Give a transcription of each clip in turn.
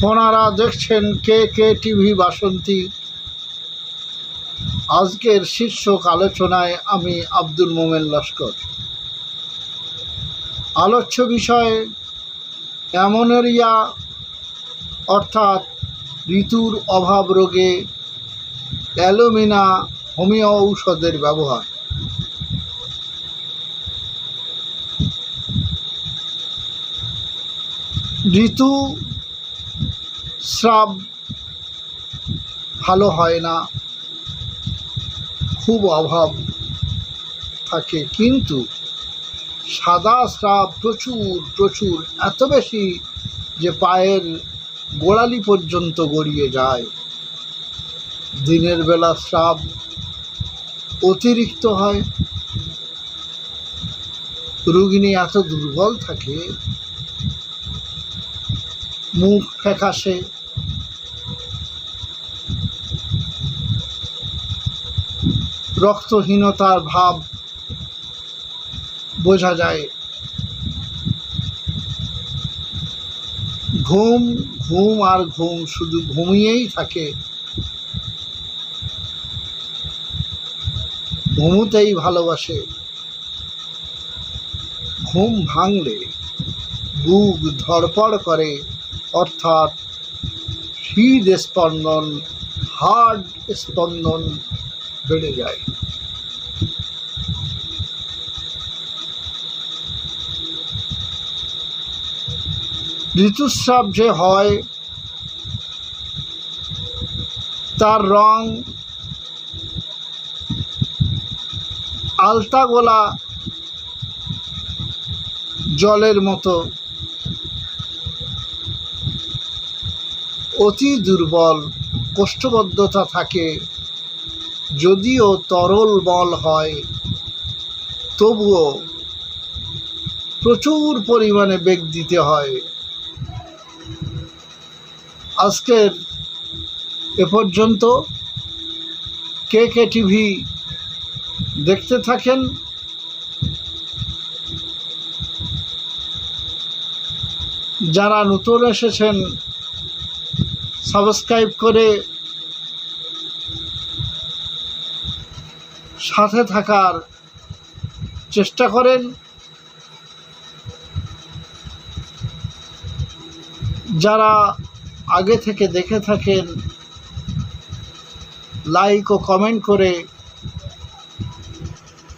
আপনারা দেখছেন কে কে টিভি বাসন্তী। আজকের শীর্ষক আলোচনায় আমি আব্দুল মোমেন লস্কর। আলোচ্য বিষয়, অ্যামোনেরিয়া, অর্থাৎ ঋতুর অভাব রোগে অ্যালুমিনা হোমিও ঔষধের ব্যবহার। ঋতু স্রাব ভালো হয় না, খুব অভাব থাকে। কিন্তু সাদা স্রাব প্রচুর প্রচুর, এত বেশি যে পায়ের গোড়ালি পর্যন্ত গড়িয়ে যায়। দিনের বেলা স্রাব অতিরিক্ত হয়। রুগিনী এত দুর্বল থাকে, মুখ ফ্যাকাশে রক্তহীনতার ভাব বোঝা যায়। ঘুম ঘুম আর ঘুম শুধু ঘুমিয়েই থাকে। ঘুমোতেই ভালোবাসে। ঘুম ভাঙলে বুক ধড়পড় করে, অর্থাৎ হৃদ স্পন্দন হার্ট স্পন্দন বেড়ে যায়। ঋতুস্রাব যে হয়, তার রং আলতা গোলা জলের মতো। অতি দুর্বল, কোষ্ঠবদ্ধতা থাকে। যদিও তরল বল হয়, তবুও প্রচুর পরিমাণে বেগ দিতে হয়। আজকের এ পর্যন্ত। কে কে টিভি দেখতে থাকেন? যারা নতুন এসেছেন, সাবস্ক্রাইব করে সাথে থাকার চেষ্টা করেন। যারা আগে থেকে দেখে থাকেন লাইক ও কমেন্ট করে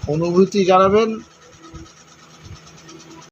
অনুভূতি জানাবেন।